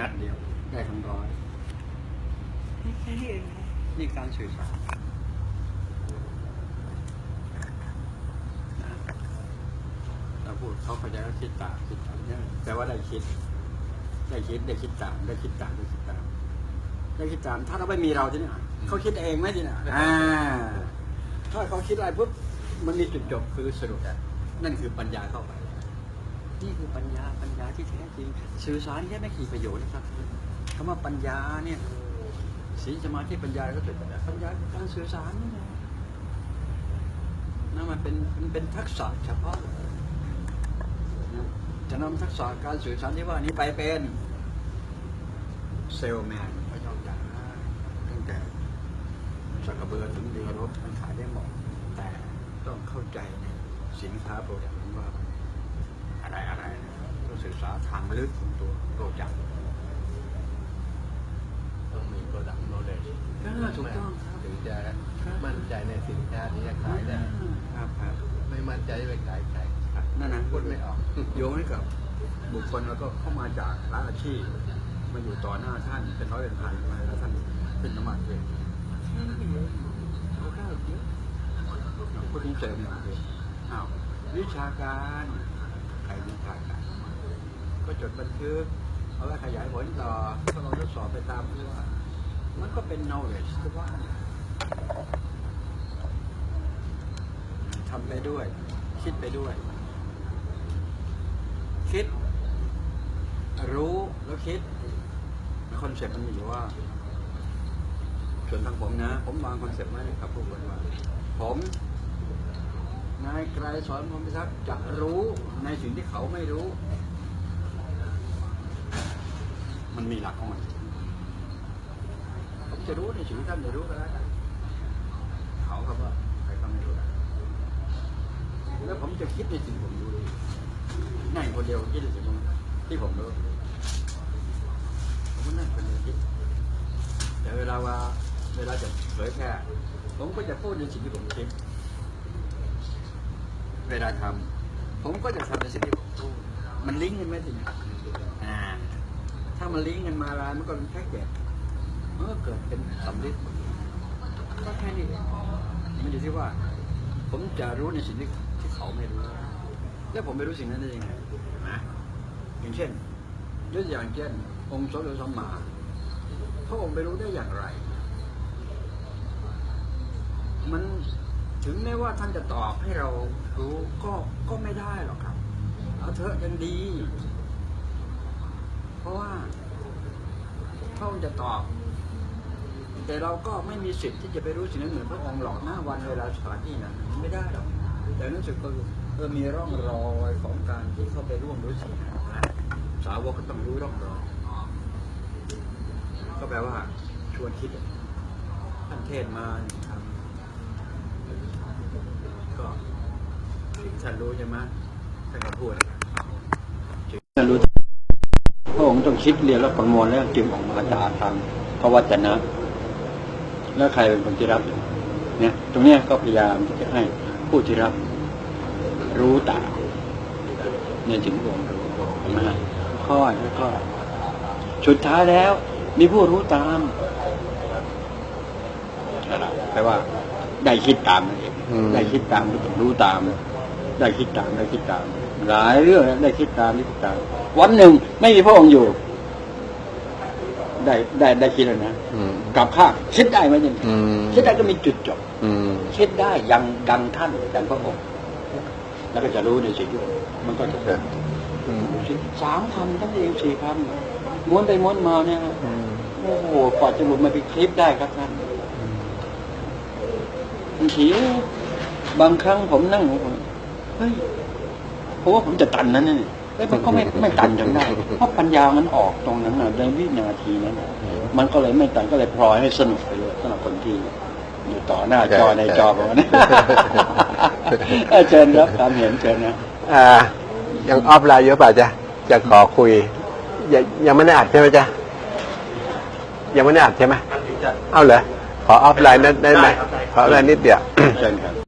นัดเดียวได้ทั้งร้อยแค่นี้เองนะนี่การสื่อสารนะเราพูดเขาเข้าใจว่าคิดตามคิดตามเนี่ยแปลว่าได้คิด ได้คิดได้คิดตามได้คิดตามได้คิดตามได้คิดตามถ้าเราไม่มีเราที่นี่เขาคิดเองไหมที่นี่อ่าถ้าเขาคิดอะไรปุ๊บมันมีจุดจบคือสรุปนั่นคือปัญญาเข้าไป นี่คือปัญญาปัญญาที่แท้จริง สื่อสารแค่ไม่กี่ประโยชน์นะครับคำว่าปัญญาเนี่ยสีลสมาธิปัญญาก็เป็นปัญญาปัญญาการสื่อสารนี่แหละนั่นมันเป็นมันเป็นทักษะเฉพาะจะนำทักษะการสื่อสารที่ว่านี้ไปเป็นเซลแมนพระเจ้าจ๋าตั้งแต่สักกระเบือถึงเรือรบมันขายได้หมดแต่ต้องเข้าใจในสินค้าโปรดักต์ว่า อะไรอะไรนะต้องศึกษาทางลึกของตัวโปรดักต์ต้องมี product knowledge ถูกต้องครับถึงจะมั่นใจในสินค้าที่จะขายได้ครับครับไม่มั่นใจจะไปขายใครครับนั่นนะพูดไม่ออกโยงให้กับบุคคลแล้วก็เข้ามาจากร้านอาชีพมาอยู่ต่อหน้าท่านเป็นร้อยเป็นพันมาแล้วท่านขึ้นน้ำมันเองพูดถึงเสริมหน่อยเลยอ้าววิชาการ ใครวิชาการก็จดบันทึกเอาไว้ขยายผลต่อก็ลองทดสอบไปตามที่ว่ามันก็เป็น knowledge ที่ว่าทำไปด้วย คิดไปด้วย คิด รู้แล้วคิดคอนเซ็ปต์มันมีอยู่ว่า ส่วนทางผมนะ ผมวางคอนเซ็ปต์ไว้กับผู้คนว่า ผม นายไกรสอนพรมพิทักษ์จะรู้ในสิ่งที่เขาไม่รู้ มันมีหลักของมันผมจะรู้ในสิ่งที่ท่านไม่รู้ก็แล้วกันเขาครับว่าใครก็ไม่รู้ แล้วผมจะคิดในสิ่งผมรู้นั่งคนเดียวคิดในสิ่งที่ผมรู้ผมก็นั่งคนเดียวคิดแต่เวลาว่าเวลาจะเผยแพร่ผมก็จะพูดในสิ่งที่ผมคิด เวลาทำผมก็จะทำในสิ่งที่ผมพูดมันลิงก์กันไหมทีนี้อ่า ถ้ามันลิงก์กันมาแล้วมันก็เป็นแพ็กเกจมันก็เกิดเป็นสำลิดก็แค่นี้มันอยู่ที่ว่า ผมจะรู้ในสิ่งที่ที่เขาไม่รู้ แล้วผมไม่รู้สิ่งนั้นได้ยังไงนะอย่างเช่นยกตัวอย่างเช่น องค์สมเด็จสัมมาพระองค์ไปรู้ได้อย่างไร มัน ถึงแม้ว่าท่านจะตอบให้เรารู้ก็ก็ไม่ได้หรอกครับ เอาเถอะยังดี เพราะว่าพระองค์จะตอบ แต่เราก็ไม่มีสิทธิ์ที่จะไปรู้สิ่งนั้นเหมือนพระองค์หรอกหน้าวันเวลาสถานที่นั้นไม่ได้หรอกแต่รู้สึกก็เออมีร่องรอยของการที่เข้าไปร่วมรู้สิ่งนั้นสาวกก็ต้องรู้ร่องรอยก็แปลว่าชวนคิดท่านเทศมาทำก็ สิ่งที่ท่านรู้ใช่ไหมท่านก็พูดสิ่งที่ท่านรู้พระองค์ต้องคิดเรียนแล้วประมวลแล้วจึงออกมาจาทางพระวจนะ แล้วใครเป็นคนที่รับ เนี่ย ตรงเนี้ยก็พยายามที่จะให้ผู้ที่รับ รู้ตามเนี่ยถึงองค์รู้นะข้อแล้วก็สุดท้ายแล้ว มีผู้รู้ตามอะไรแปลว่า ได้คิดตามนั่นเองอืมได้คิดตามรู้ตาม ได้คิดตามได้คิดตาม หลายเรื่องนะได้คิดตามได้คิดตาม วันหนึ่งไม่มีพระองค์อยู่ ได้ได้ได้คิดแล้วนะอืมกลับข้างคิดได้ไหมเนี่ยอืมคิดได้ก็มีจุดจบอืมคิดได้ยังดังท่านดังพระองค์แล้วก็จะรู้ในสิ่งที่มันก็จะเกิดอืมสามพันทั้งเองสี่พันม้วนไปม้วนมาเนี่ยอืมโอ้โหกว่าจะหลุดมาเป็นคลิปได้ครับท่านบางทีบางครั้งผมนั่งผม เฮ้ยเพราะว่าผมจะตันนั้นนี่เอ้ยมันก็ไม่ไม่ตันจนได้ เพราะปัญญามันออกตรงนั้นน่ะในวินาทีนั้นน่ะมันก็เลยไม่ตันก็เลยพลอยให้สนุกไปเลยสำหรับคนที่อยู่ต่อหน้าจอในจอผมนะเออเชิญรับความเห็นเชิญนะอ่ายังออฟไลน์เยอะเปล่าจ๊ะจะขอคุย ยังยังไม่ได้อัดใช่ไหมจ๊ะยังไม่ได้อัดใช่ไหมเอาเหรอขอออฟไลน์นั้นได้ไหมขอออฟไลน์นิดเดียวเชิญครับ